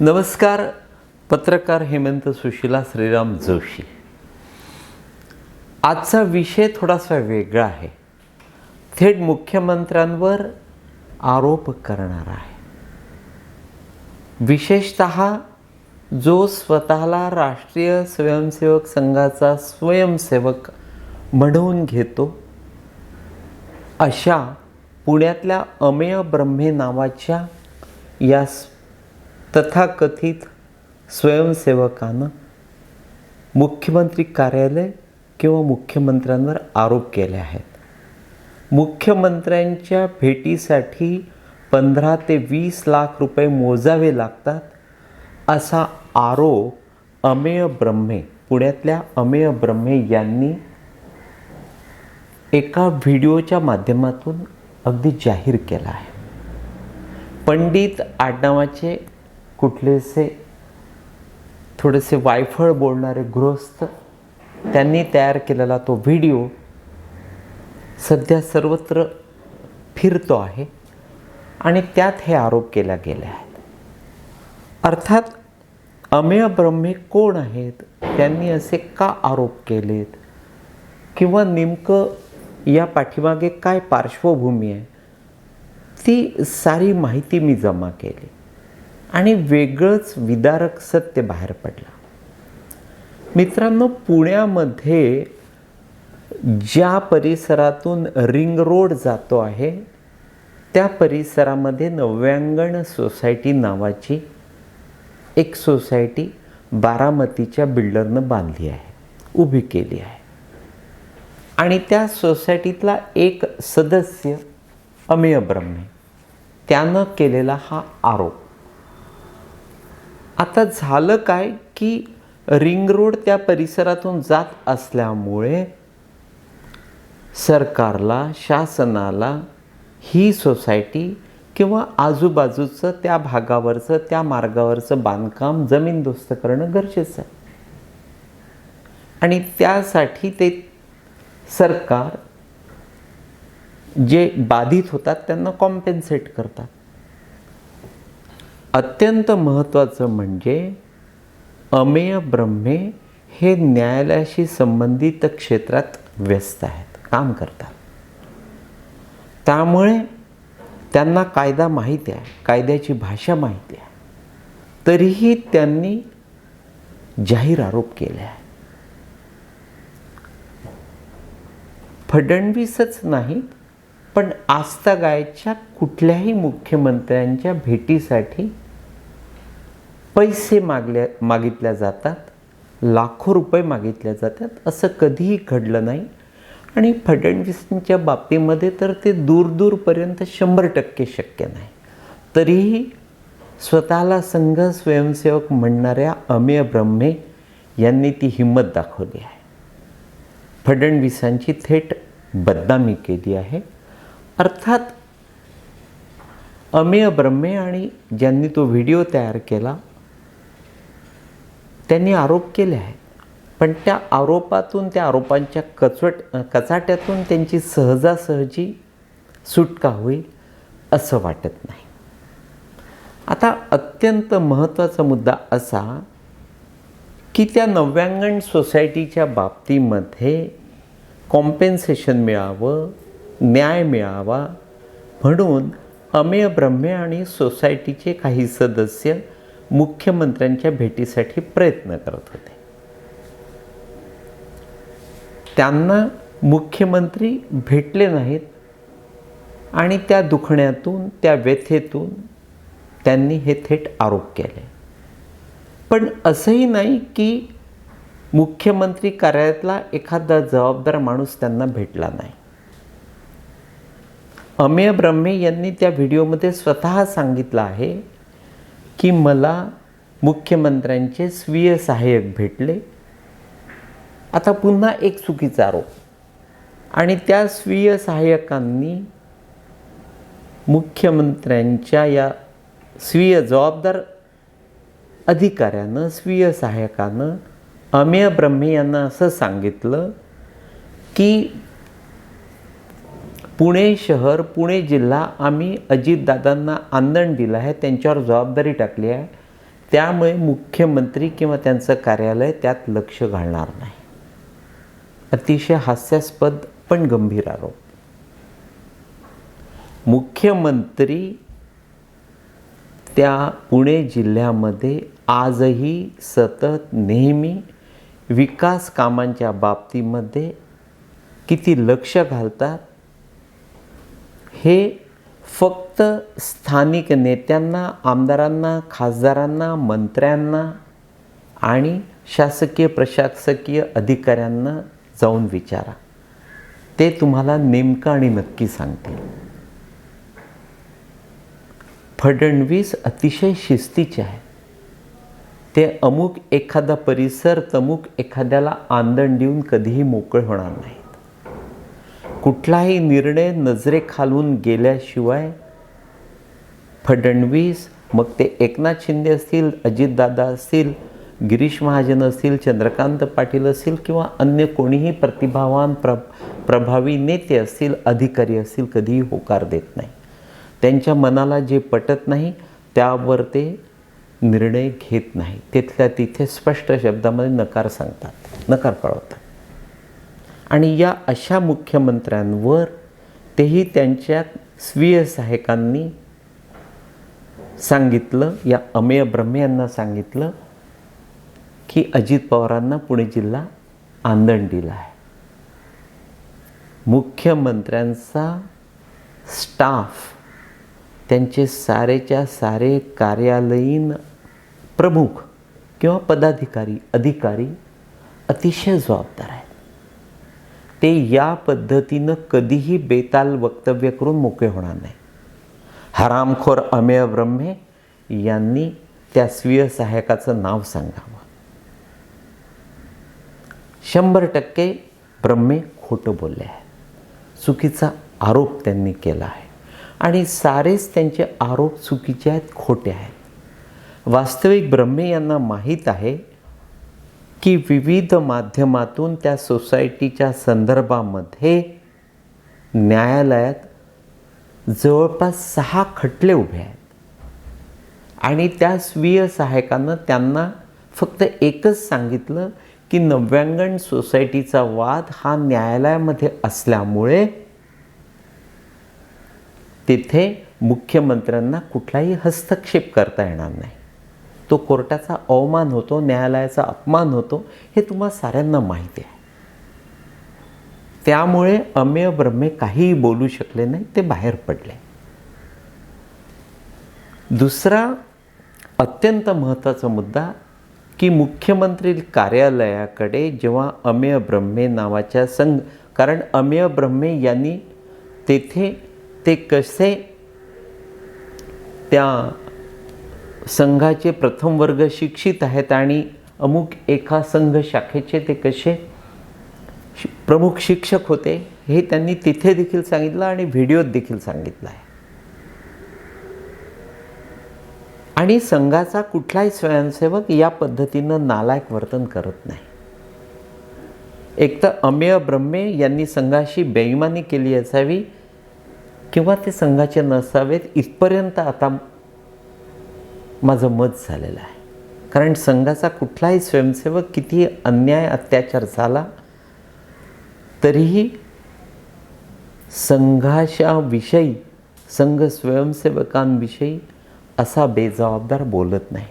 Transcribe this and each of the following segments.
नमस्कार पत्रकार हेमंत सुशिला श्रीराम जोशी. आजचा विषय थोडासा वेगळा आहे. थेट मुख्यमंत्र्यांवर आरोप करणारा आहे. विशेषत जो स्वतःला राष्ट्रीय स्वयंसेवक संघाचा स्वयंसेवक म्हणून घेतो अशा पुण्यातल्या अमेय ब्रह्मे नावाच्या या तथाकथित स्वयंसेवकानं मुख्यमंत्री कार्यालय किंवा मुख्यमंत्र्यांवर आरोप केले आहेत. मुख्यमंत्र्यांच्या भेटीसाठी पंधरा ते वीस लाख रुपये मोजावे लागतात असा आरोप अमेय ब्रह्मे पुण्यातल्या अमेय ब्रह्मे यांनी एका व्हिडिओच्या माध्यमातून अगदी जाहीर केला आहे. पंडित आडनावाचे कुठलेसे थोडेसे वायफळ बोलणारे गृहस्थ त्यांनी तयार केलेला तो व्हिडिओ सध्या सर्वत्र फिरतो आहे आणि त्यात हे आरोप केला गेले आहेत. अर्थात अमेय ब्रह्मे कोण आहेत? त्यांनी असे का आरोप केलेत? किंवा नेमकं या पाठीमागे काय पार्श्वभूमी आहे? ती सारी माहिती मी जमा केली. आणि वेगळंच विदारक सत्य बाहेर पडलं. मित्रांनो पुण्यामध्ये ज्या परिसरातून रिंग रोड जातो आहे त्या परिसरामध्ये नव्यांगण सोसायटी नावाची एक सोसायटी बारामतीच्या बिल्डरनं बांधली आहे उभी केली आहे. आणि त्या सोसायटीतला एक सदस्य अमेय ब्रह्मे त्यानं केलेला हा आरोप. आता झालं काय की रिंग रोड त्या परिसरातून जात असल्यामुळे सरकारला शासनाला ही सोसायटी किंवा आजूबाजूचं त्या भागावरचं त्या मार्गावरचं बांधकाम जमीनदोस्त करणं गरजेचं आहे. आणि त्यासाठी ते सरकार जे बाधित होतात त्यांना कॉम्पेन्सेट करतात. अत्यंत महत्त्वाचं म्हणजे अमेय ब्रह्मे हे न्यायालयाशी संबंधित क्षेत्रात व्यस्त आहेत काम करतात. त्यामुळे त्यांना कायदा माहिती आहे कायद्याची भाषा माहिती आहे. तरीही त्यांनी जाहीर आरोप केले आहे फडणवीसच नाही पण आजतागायच्या कुठल्याही मुख्यमंत्र्यांच्या भेटीसाठी पैसे मागल्या मागितल्या जातात लाखो रुपये मागितल्या जातात असं कधीही घडलं नाही. आणि फडणवीसांच्या बाबतीमध्ये तर ते दूर दूरपर्यंत शंभर टक्के शक्य नाही. तरीही स्वतःला संघ स्वयंसेवक म्हणणाऱ्या अमेय ब्रह्मे यांनी ती हिंमत दाखवली आहे. फडणवीसांची थेट बदनामी केली आहे. अर्थात अमेय ब्रह्मे आणि ज्यांनी तो व्हिडिओ तयार केला त्यांनी आरोप केले आहेत. पण त्या आरोपातून त्या आरोपांच्या कचवट कचाट्यातून त्यांची सहजासहजी सुटका होईल असं वाटत नाही. आता अत्यंत महत्त्वाचा मुद्दा असा की त्या नव्यांगण सोसायटीच्या बाबतीमध्ये कॉम्पेन्सेशन मिळावं न्याय मिळावा म्हणून अमेय ब्रह्मे आणि सोसायटीचे काही सदस्य मुख्यमंत्र्यांच्या भेटीसाठी प्रयत्न करत होते. त्यांना मुख्यमंत्री भेटले नाहीत आणि त्या दुखण्यातून त्या व्यथेतून त्यांनी हे थेट आरोप केले. पण असंही नाही की मुख्यमंत्री कार्यालयातला एखादा जबाबदार माणूस त्यांना भेटला नाही. अमेय ब्रह्मे यांनी त्या व्हिडिओमध्ये स्वतः सांगितलं आहे की मला मुख्यमंत्र्यांचे स्वीय सहाय्यक भेटले. आता पुन्हा एक चुकीचा आरोप. आणि त्या स्वीय सहाय्यकांनी मुख्यमंत्र्यांच्या या स्वीय जबाबदार अधिकाऱ्यानं स्वीय सहाय्यकानं अमेय ब्रह्मे यांना असं सांगितलं की पुणे शहर पुणे जिल्हा आम्ही अजितदादांना आंदण दिलं आहे त्यांच्यावर जबाबदारी टाकली आहे. त्यामुळे मुख्यमंत्री किंवा त्यांचं कार्यालय त्यात लक्ष घालणार नाही. अतिशय हास्यास्पद पण गंभीर आरोप. मुख्यमंत्री त्या पुणे जिल्ह्यामध्ये आजही सतत नेहमी विकास कामांच्या बाबतीमध्ये किती लक्ष घालतात हे फक्त स्थानिक नेत्यांना आमदारांना खासदारांना मंत्र्यांना आणि शासकीय प्रशासकीय अधिकाऱ्यांना जाऊन विचारा. ते तुम्हाला नेमकं आणि नक्की सांगतील. फडणवीस अतिशय शिस्तीचे आहे ते अमुक एखादा परिसर तमुक एखाद्याला आंदण देऊन कधीही मोकळ होणार नाही कुठलाही निर्णय नजरेखालून गेल्याशिवाय फडणवीस मग ते एकनाथ शिंदे असतील अजितदादा असतील गिरीश महाजन असतील चंद्रकांत पाटील असतील किंवा अन्य कोणीही प्रतिभावान प्र प्रभावी नेते असतील अधिकारी असतील कधीही होकार देत नाही. त्यांच्या मनाला जे पटत नाही त्यावर ते निर्णय घेत नाही. तिथल्या तिथे स्पष्ट शब्दामध्ये नकार सांगतात नकार कळवतात. आणि या अशा मुख्यमंत्र्यांवर तेही त्यांच्या स्वीय सहायकांनी सांगितलं या अमेय ब्रह्मे यांना सांगितलं की अजित पवारांना पुणे जिल्हा आंदण दिला आहे. मुख्यमंत्र्यांचा स्टाफ त्यांचे सारेच्या सारे कार्यालयीन प्रमुख किंवा पदाधिकारी अधिकारी अतिशय जबाबदार आहेत. ते या पद्धतीनं कधीही बेताल वक्तव्य करून मोकळे होणार नाही. हरामखोर अमेय ब्रह्मे यांनी त्या स्वीय सहायकाचं नाव सांगावं. शंभर टक्के ब्रह्मे खोटं बोलले आहे चुकीचा आरोप त्यांनी केला आहे. आणि सारेच त्यांचे आरोप चुकीचे आहेत खोटे आहेत. वास्तविक ब्रह्मे यांना माहीत आहे की विविध माध्यमातून त्या सोसायटीच्या संदर्भामध्ये न्यायालयात जवळपास सहा खटले उभे आहेत. आणि त्या स्वीय सहायकानं त्यांना फक्त एकच सांगितलं की नव्यांगण सोसायटीचा वाद हा न्यायालयामध्ये असल्यामुळे तिथे मुख्यमंत्र्यांना कुठलाही हस्तक्षेप करता येणार नाही. तो कोर्टाचा अवमान होतो न्यायालयाचा अपमान होतो हे तुम्हा साऱ्यांना माहिती आहे. त्यामुळे अमेय ब्रह्मे काहीही बोलू शकले नाही ते बाहेर पडले. दुसरा अत्यंत महत्त्वाचा मुद्दा की मुख्यमंत्री कार्यालयाकडे जेव्हा अमेय ब्रह्मे नावाच्या संघ कारण अमेय ब्रह्मे यांनी तेथे ते कसे त्या संघाचे प्रथम वर्ग शिक्षित आहेत आणि अमुक एका संघ शाखेचे ते कसे प्रमुख शिक्षक होते हे त्यांनी तिथे देखील सांगितलं आणि व्हिडिओत देखील सांगितलं आहे. आणि संघाचा कुठलाही स्वयंसेवक या पद्धतीनं नालायक वर्तन करत नाही. एक तर अमेय ब्रह्मे यांनी संघाशी बेईमानी केली असावी किंवा ते संघाचे नसावेत इथपर्यंत आता माझं मत झालेलं आहे. कारण संघाचा कुठलाही स्वयंसेवक किती अन्याय अत्याचार झाला तरीही संघाच्याविषयी संघ स्वयंसेवकांविषयी असा बेजबाबदार बोलत नाही.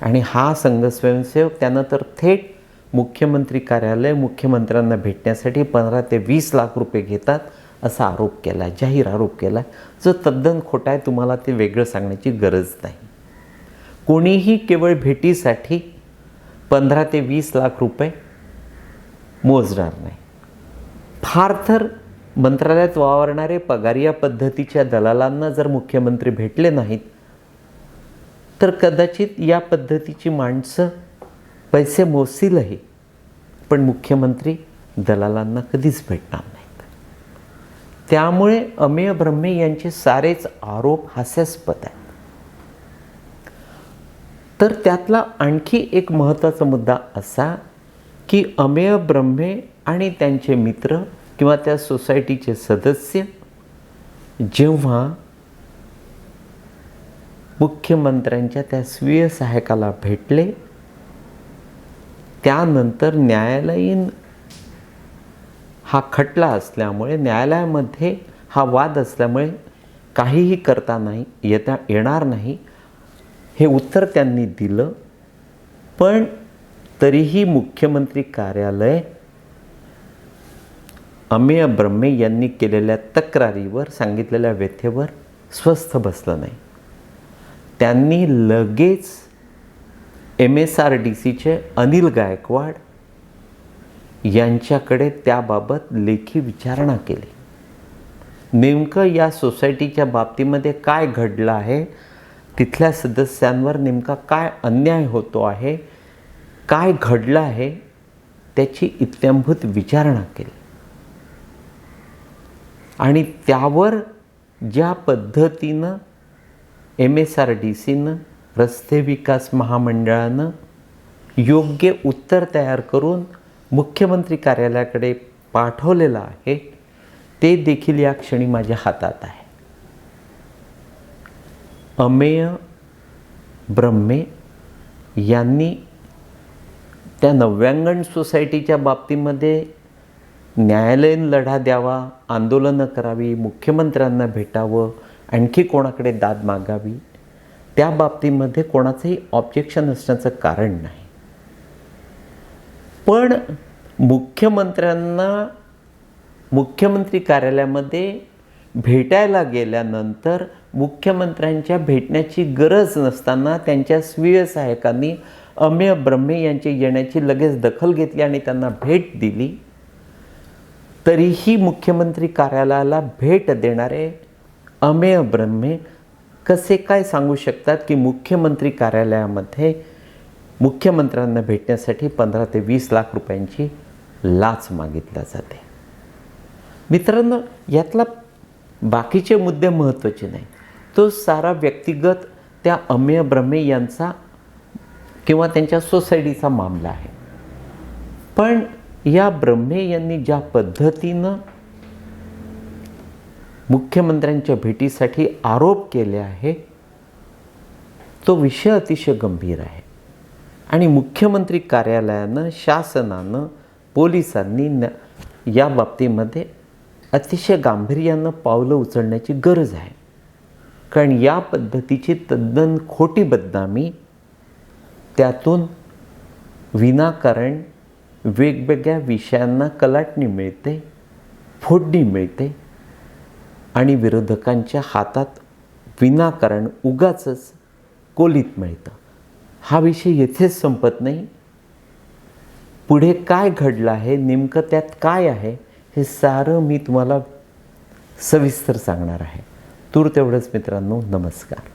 आणि हा संघ स्वयंसेवक त्यानं तर थेट मुख्यमंत्री कार्यालय मुख्यमंत्र्यांना भेटण्यासाठी पंधरा ते वीस लाख रुपये घेतात. असा आरोप केला आहे जाहीर आरोप केला आहे जो तद्दन खोटा आहे तुम्हाला ते वेगळं सांगण्याची गरज नाही. कोणीही केवळ भेटीसाठी पंधरा ते वीस लाख रुपये मोजणार नाही. फार तर मंत्रालयात वावरणारे पगारिया पद्धतीच्या दलालांना जर मुख्यमंत्री भेटले नाहीत तर कदाचित या पद्धतीची माणसं पैसे मोजतीलही. पण मुख्यमंत्री दलालांना कधीच भेटणार नाही. त्यामुळे अमेय ब्रह्मे यांचे सारेच आरोप हास्यास्पद आहेत. तर त्यातला आणखी एक महत्त्वाचा मुद्दा असा की अमेय ब्रह्मे आणि त्यांचे मित्र किंवा त्या सोसायटीचे सदस्य जेव्हा मुख्यमंत्र्यांच्या त्या स्वीय सहायकाला भेटले त्यानंतर न्यायालयीन हा खटला असल्यामुळे न्यायालयामध्ये हा वाद असल्यामुळे काहीही करता नाही येता येणार नाही हे उत्तर त्यांनी दिलं. पण तरीही मुख्यमंत्री कार्यालय अमेय ब्रह्मे यांनी केलेल्या तक्रारीवर सांगितलेल्या व्यथेवर स्वस्थ बसलं नाही. त्यांनी लगेच एम एस आर डी सीचे अनिल गायकवाड यांच्याकडे त्याबाबत लेखी विचारणा केली. नेमकं या सोसायटीच्या बाबतीमध्ये काय घडलं आहे? तिथल्या सदस्यांवर नेमका काय अन्याय होतो आहे? काय घडलं आहे? त्याची इत्यंभूत विचारणा केली. आणि त्यावर ज्या पद्धतीनं एम एस आर डी सीनं रस्ते विकास महामंडळानं योग्य उत्तर तयार करून मुख्यमंत्री कार्यालयाकडे पाठवलेलं आहे ते देखील या क्षणी माझ्या हातात आहे. अमेय ब्रह्मे यांनी त्या नव्यांगण सोसायटीच्या बाबतीमध्ये न्यायालयीन लढा द्यावा आंदोलनं करावी मुख्यमंत्र्यांना भेटावं आणखी कोणाकडे दाद मागावी त्या बाबतीमध्ये कोणाचंही ऑब्जेक्शन असण्याचं कारण नाही. पण मुख्यमंत्र्यांना मुख्यमंत्री कार्यालयामध्ये भेटायला गेल्यानंतर मुख्यमंत्र्यांच्या भेटण्याची गरज नसताना त्यांच्या स्वीय सहायकांनी अमेय ब्रह्मे यांची येण्याची लगेच दखल घेतली आणि त्यांना भेट दिली. तरीही मुख्यमंत्री कार्यालयाला भेट देणारे अमेय ब्रह्मे कसे काय सांगू शकतात की मुख्यमंत्री कार्यालयामध्ये मुख्यमंत्र्यांना भेटण्यासाठी पंधरा ते वीस लाख रुपयांची लाच मागितल्या जाते. मित्रांनो यातला बाकीचे मुद्दे महत्त्वाचे नाही. तो सारा व्यक्तिगत त्या अमेय ब्रह्मे यांचा किंवा त्यांच्या सोसायटीचा मामला आहे. पण या ब्रह्मे यांनी ज्या पद्धतीनं मुख्यमंत्र्यांच्या भेटीसाठी आरोप केले आहे तो विषय अतिशय गंभीर आहे. आणि मुख्यमंत्री कार्यालयानं शासनानं पोलिसांनी न या बाबतीमध्ये अतिशय गांभीर्यानं पावलं उचलण्याची गरज आहे. कारण या पद्धतीची तद्दन खोटी बदनामी त्यातून विनाकारण वेगवेगळ्या विषयांना कलाटणी मिळते फोडणी मिळते आणि विरोधकांच्या हातात विनाकारण उगाचच कोलीत मिळतं. हा विषय येथेच संपत नाही. पुढे काय घडलं आहे नेमकं त्यात काय आहे हे सारं मी तुम्हाला सविस्तर सांगणार आहे. तूर तेवढंच मित्रांनो नमस्कार.